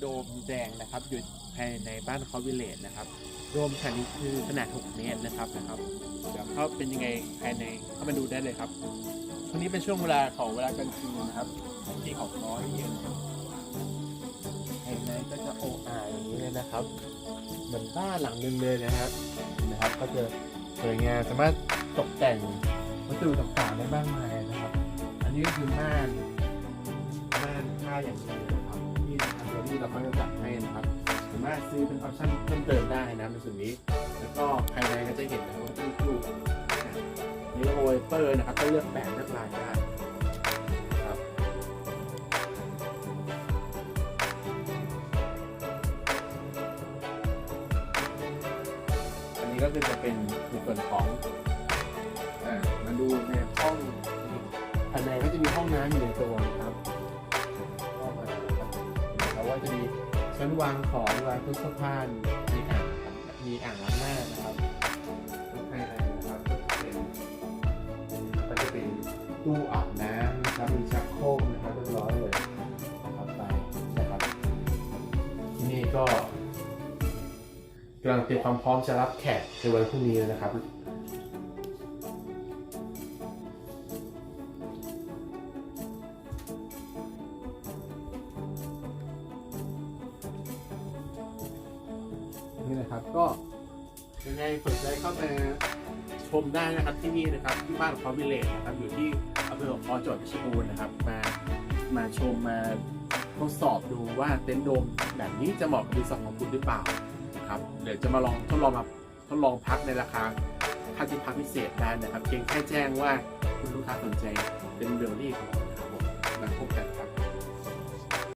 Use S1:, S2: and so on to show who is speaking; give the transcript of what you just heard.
S1: โดมแดงนะครับหยุดภายในบ้านคอวิเลจนะครับรวมคันนี้คือขนาด 6 เมตรนะครับนะครับเดี๋ยวเขาเป็นยังไงภายในเข้ามาดูได้เลยครับช่วงนี้เป็นช่วงเวลาของเวลากลางคืนนะครับที่เขาน้อยเย็นภายในก็จะโอ้อาอย่างนี้เลยนะครับเหมือนบ้านหลังนึงเลยนะครับนะครับ ก็จะสวยงามสามารถตกแต่งวัสดุต่างๆได้มากมายนะครับ อันนี้ก็คือม่านม่านผ้าอย่างดีนะครับ ที่ทางเดลี่เราก็จะจัดให้นะครับสามารถซื้อเป็นออปชั่นเพิ่มเติมได้นะในส่วนนี้ แล้วก็ภายในก็จะเห็นนะครับว่าที่ตู้นี่โอเปอร์นะครับก็เลือกแปะเลือกลายได้ครับอันนี้ก็คือจะเป็นในส่วนของอ่ามาดูในห้องภายในก็จะมีห้องน้ำอยู่ในตัวนะครับ ก็จะมีชั้นวางของวางตู้เสื้อผ้ามีอ่างมีอ่างล้างหน้านะครับภายในนะครับก็จะเป็นก็จะเป็นตู้อาบน้ำนะครับมีชักโครกนะครับเรียบร้อยเลยนะครับไปนะครับที่นี่ก็กำลังเตรียมความพร้อมจะรับแขกในวันพรุ่งนี้แล้วนะครับ นี่นะครับก็ยังไงสนใจเข้ามาชมได้นะครับที่นี่นะครับที่บ้านคอวิเลจนะครับอยู่ที่อำเภอคอจังหวัดเพชรบูรณ์นะครับ มามาชมมาทดสอบดูว่าเต็นท์โดมแบบนี้จะเหมาะกับรีสอร์ทของคุณหรือเปล่านะครับเดี๋ยวจะมาลองทดลองมาทดลองพักในราคาค่าที่พักพิเศษได้นะครับเพียงแค่แจ้งว่าคุณลูกค้าสนใจเป็นเบลลี่ของเรานะครับผมมาพบ